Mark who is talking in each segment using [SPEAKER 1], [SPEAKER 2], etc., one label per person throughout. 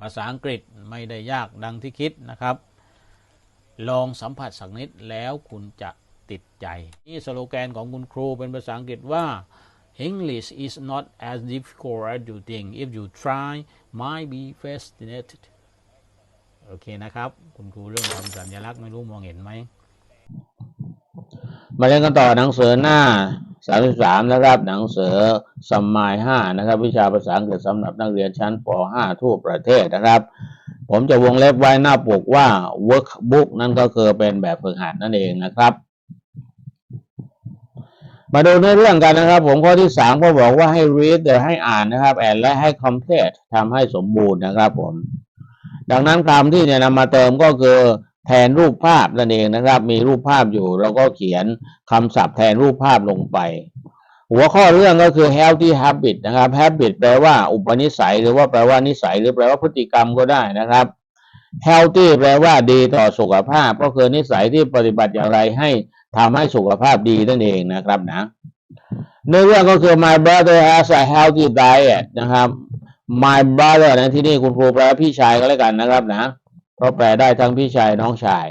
[SPEAKER 1] ภาษาอังกฤษไม่ได้ยากดังที่คิดนะครับ ลองสัมผัสสักนิดแล้วคุณจะติดใจ นี่สโลแกนของคุณครูเป็นภาษาอังกฤษว่า English is not as difficult as you think if you try might be fascinated โอเคนะครับ คุณครูเรื่องทำสัญลักษณ์ไม่รู้มองเห็นไหม
[SPEAKER 2] มาเรียนกันต่อหนังสือหน้า 33 นะครับ หนังสือสมัย5นะครับ วิชาภาษาอังกฤษสำหรับนักเรียนชั้นป .5 ทั่วประเทศนะครับ ผมจะวงเล็บไว้หน้าปกว่า workbook นั่นก็คือเป็นแบบฝึกหัดนั่นเองนะครับ มาดูในเรื่องกันนะครับ ผมข้อที่ 3 ก็บอกว่าให้ read ให้อ่านนะครับ and และให้ complete ทำให้สมบูรณ์นะครับผม ดังนั้นคำที่จะนำมาเติมก็คือ แทนรูปภาพนั่นเองนะครับ มีรูปภาพอยู่เราก็เขียนคำศัพท์แทนรูปภาพลงไป หัวข้อเรื่องก็คือ healthy habit นะครับ habit แปลว่าอุปนิสัย หรือว่าแปลว่านิสัย หรือแปลว่าพฤติกรรมก็ได้นะครับ healthy แปลว่าดีต่อสุขภาพ ก็คือนิสัยที่ปฏิบัติอย่างไรให้ทำให้สุขภาพดีนั่นเองนะครับนะในเรื่องก็คือ my brother has a healthy diet นะครับ my brother นะที่นี่คุณครูแปลว่าพี่ชายก็แล้วกันนะครับนะ เพราแปลได้ทั้งพี่ชายน้องชาย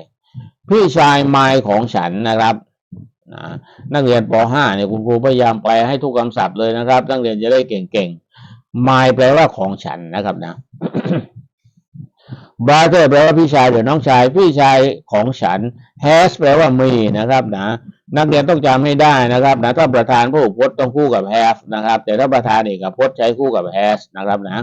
[SPEAKER 2] พี่ชาย my ของฉันนะครับนะนักเรียนป .5 เนี่ยคุณครูพยายามแปลให้ทุกคำศัพท์เลยนะครับ นักเรียนจะได้เก่งๆ my แปลว่าของฉันนะครับนะ brother แปลว่าพี่ชายหรือน้องชาย พี่ชายของฉัน has แปลว่ามีนะครับนะ นักเรียนต้องจำให้ได้นะครับนะถ้าประธานผู้พจน์ต้องคู่กับ have นะครับ แต่ถ้าประธานเอกพจน์ใช้คู่กับ has นะครับนะ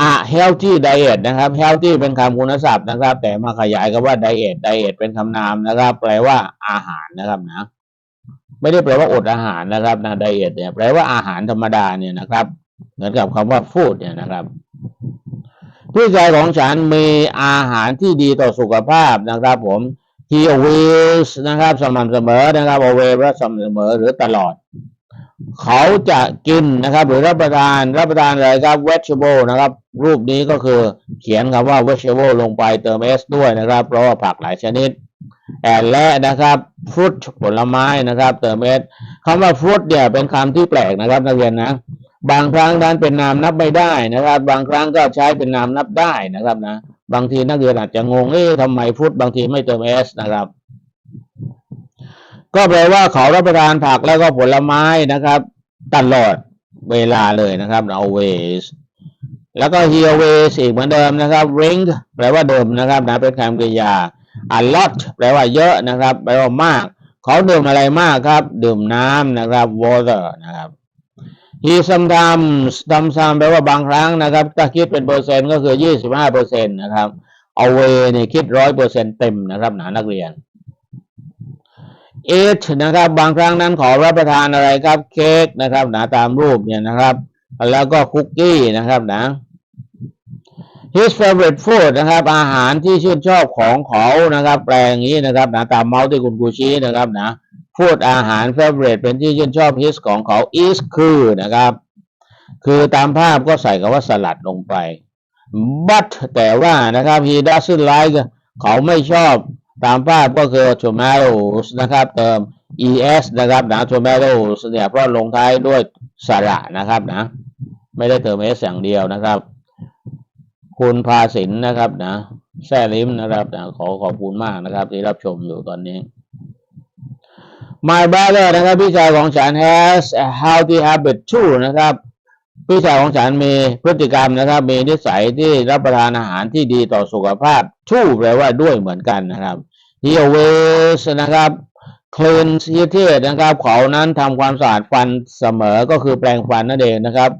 [SPEAKER 2] a healthy diet นะครับ healthy เป็นคำคุณศัพท์นะครับ แต่มาขยายกับว่า diet diet เป็นคำนามนะครับ แปลว่าอาหารนะครับนะ ไม่ได้แปลว่าอดอาหารนะครับนะ diet เนี่ยแปลว่าอาหารธรรมดาเนี่ยนะครับ เหมือนกับคำว่า food เนี่ยนะครับพี่ชายของฉันมีอาหารที่ดีต่อสุขภาพนะครับผม he always นะครับ สม่ำเสมอนะครับ always ว่าสม่ำเสมอหรือตลอด เขาจะกินนะครับ หรือรับประทานรับประทานอะไรครับ vegetable นะครับ รูปนี้ก็คือเขียนคำว่า vegetable ลงไปเติม s ด้วยนะครับ เพราะว่าผักหลายชนิดแอนและนะครับ fruit ผลไม้นะครับ เติม s คำว่า fruit เนี่ยเป็นคำที่แปลกนะครับนักเรียนนะ บางครั้งนั้นเป็นนามนับไม่ได้นะครับ บางครั้งก็ใช้เป็นนามนับได้นะครับนะ บางทีนักเรียนอาจจะงงเอ๊ะทำไม fruit บางทีไม่เติม s นะครับ ก็แปลว่าเขารับประทานผักแล้วก็ผลไม้นะครับ ตลอดเวลาเลยนะครับ always แล้วก็ he always อีกเหมือนเดิมนะครับ drink แปลว่าดื่มนะครับนะเป็นคำกริยา a lot แปลว่าเยอะนะครับ แปลว่ามาก เขาดื่มอะไรมากครับ ดื่มน้ำนะครับ water นะครับ he sometimes sometimes แปลว่าบางครั้งนะครับถ้าคิดเป็นเปอร์เซ็นต์ก็คือ 25เปอร์เซ็นต์นะครับ away เนี่ยคิดร้อยเปอร์เซ็นต์เต็มนะครับหนะนักเรียน eat นะครับ บางครั้งนั้นขอรับประทานอะไรครับ เค้กนะครับนะตามรูปเนี่ยนะครับ แล้วก็คุกกี้นะครับนะ his favorite food นะครับ อาหารที่ชื่นชอบของเขานะครับ แปลอย่างนี้นะครับนะตามเมาส์ที่คุณครูชี้นะครับนะ food อาหาร favorite เป็นที่ชื่นชอบ his ของเขา is คือนะครับ คือตามภาพก็ใส่คำว่าสลัดลงไป but แต่ว่านะครับ he doesn't like เขาไม่ชอบ ตามภาพก็คือ tomatoes นะครับเติม es นะครับนะ tomatoes เนี่ยเพราะลงท้ายด้วยสระนะครับนะ ไม่ได้เติม s อย่างเดียวนะครับ คุณภาสินนะครับนะแซ่ลิมนะครับนะขอขอบคุณมากนะครับ ที่รับชมอยู่ตอนนี้ My brother นะครับพี่ชายของฉัน has a healthy habit too นะครับ พี่ชายของฉันมีพฤติกรรมนะครับ มีนิสัยที่รับประทานอาหารที่ดีต่อสุขภาพ too แปลว่าด้วยเหมือนกันนะครับ he always นะครับ cleans his teeth นะครับ เขานั้นทำความสะอาดฟันเสมอก็คือแปรงฟันนั่นเองนะครับ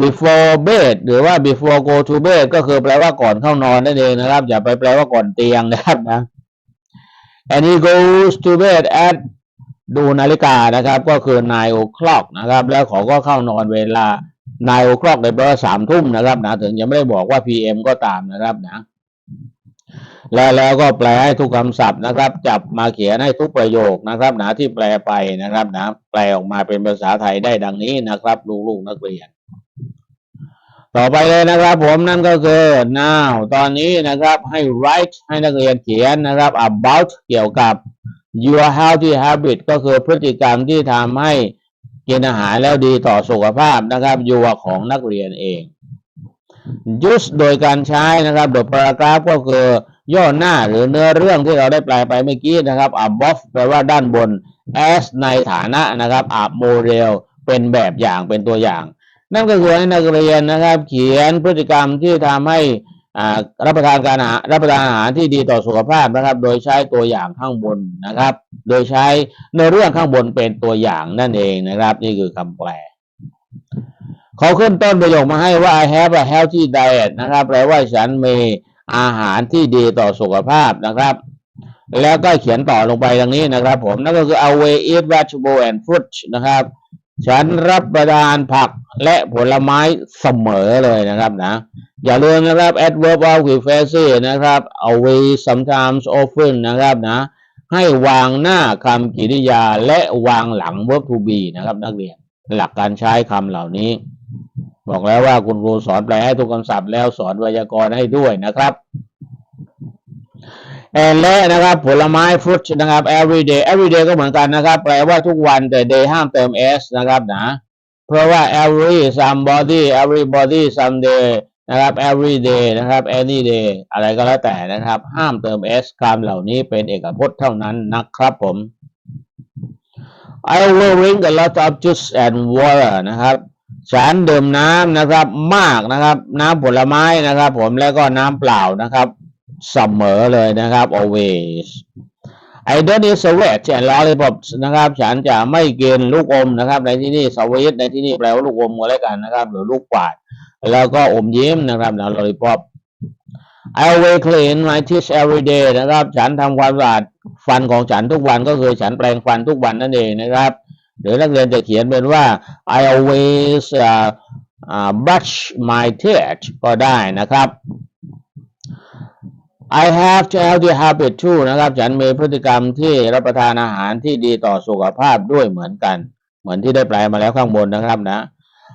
[SPEAKER 2] before bed หรือว่า before go to bed ก็คือแปลว่าก่อนเข้านอนนั่นเองนะครับ อย่าไปแปลว่าก่อนเตียงนะครับนะ and he goes to bed at ดูนาฬิกานะครับ ก็คือ nine o'clock นะครับ แล้วเขาก็เข้านอนเวลา nine o'clock ในแปลว่าสามทุ่มนะครับนะถึงยังไม่ได้บอกว่า PM ก็ตามนะครับนะแล้วแล้วก็แปลให้ทุกคำศัพท์นะครับ จับมาเขียนให้ทุกประโยคนะครับนะที่แปลไปนะครับนะแปลออกมาเป็นภาษาไทยได้ดังนี้นะครับลูกๆนักเรียน ต่อไปเลยนะครับ ผมนั่นก็คือ now ตอนนี้นะครับให้ write ให้นักเรียนเขียนนะครับ about เกี่ยวกับ your healthy habit ก็คือพฤติกรรมที่ทำให้กินอาหารแล้วดีต่อสุขภาพนะครับ your ของนักเรียนเอง use โดยการใช้นะครับ the paragraph ก็คือย่อหน้าหรือเนื้อเรื่องที่เราได้แปลไปเมื่อกี้นะครับ above แปลว่าด้านบน as ในฐานะนะครับ a model เป็นแบบอย่างเป็นตัวอย่าง นั่นก็คือให้นักเรียนนะครับ เขียนพฤติกรรมที่ทำให้ รับประทานการอาหารรับประทานอาหารที่ดีต่อสุขภาพนะครับ โดยใช้ตัวอย่างข้างบนนะครับ โดยใช้ในเรื่องข้างบนเป็นตัวอย่างนั่นเองนะครับ นี่คือคำแปลเขาขึ้นต้นประโยคมาให้ว่า I have a healthy diet นะครับ แปลว่าฉันมีอาหารที่ดีต่อสุขภาพนะครับ แล้วก็เขียนต่อลงไปดังนี้นะครับ ผมนั่นก็คือ I will eat vegetable and fruit นะครับ ฉันรับประทานผักและผลไม้เสมอเลยนะครับนะ อย่าลืมนะครับ adverb of with phrase นะครับ always sometimes often นะครับนะ ให้วางหน้าคำกริยาและวางหลัง verb to be นะครับ นักเรียนหลักการใช้คำเหล่านี้ บอกแล้วว่าคุณครูสอนแปลให้ทุกคำศัพท์แล้วสอนไวยากรณ์ให้ด้วยนะครับแอนและนะครับผลไม้ fruit นะครับ every day every day ก็เหมือนกันนะครับ แปลว่าทุกวันแต่ day ห้ามเติม s นะครับนะ เพราะว่า every somebody everybody someday นะครับ every day นะครับ any day อะไรก็แล้วแต่นะครับ ห้ามเติม s คำเหล่านี้เป็นเอกพจน์เท่านั้นนะครับผม I will drink a lot of juice and water นะครับฉันดื่มน้ำนะครับมากนะครับ น้ำผลไม้นะครับ ผมแล้วก็น้ำเปล่านะครับเสมอเลยนะครับ always I don't eat sweets and lollipops นะครับ ฉันจะไม่กินลูกอมนะครับ ในที่นี่สวีทในที่นี่แปลว่าลูกอมก็แล้วกันนะครับ หรือลูกกวาด แล้วก็อมยิ้มนะครับนะ lollipop I will clean my teeth every day นะครับ ฉันทำความสะอาดฟันของฉันทุกวันก็คือฉันแปรงฟันทุกวันนั่นเองนะครับ หรือนักเรียนจะเขียนเป็นว่า I always uh, uh, brush my teeth ก็ได้นะครับ I have a healthy habit too นะครับ ฉันมีพฤติกรรมที่รับประทานอาหารที่ดีต่อสุขภาพด้วยเหมือนกัน เหมือนที่ได้แปลมาแล้วข้างบนนะครับนะ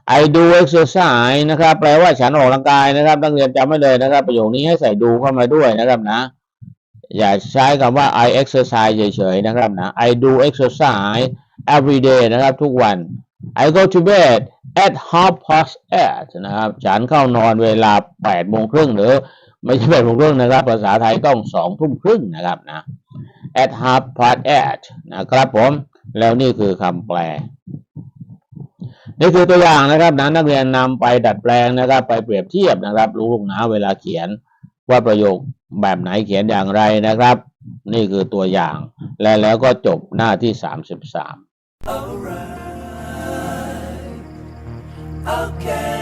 [SPEAKER 2] I do exercise นะครับ แปลว่าฉันออกกำลังกายนะครับนักเรียนจำไว้เลยนะครับ ประโยคนี้ให้ใส่ดูเข้ามาด้วยนะครับนะ อย่าใช้คำว่า I exercise เฉยๆนะครับนะ I do exercise every day นะครับ ทุกวัน I go to bed at half past eight นะครับ ฉันเข้านอนเวลาแปดโมงครึ่งหรือ ไม่ใช่แปดโมงครึ่งนะครับ ภาษาไทยต้องสองทุ่มครึ่งนะครับนะ at half past eight นะครับผม แล้วนี่คือคำแปล นี่คือตัวอย่างนะครับนะนักเรียนนำไปดัดแปลงนะครับ ไปเปรียบเทียบนะครับ รู้ลูกนะเวลาเขียนว่าประโยคแบบไหนเขียนอย่างไรนะครับ นี่คือตัวอย่าง และแล้วก็จบหน้าที่สามสิบสาม
[SPEAKER 3] okay.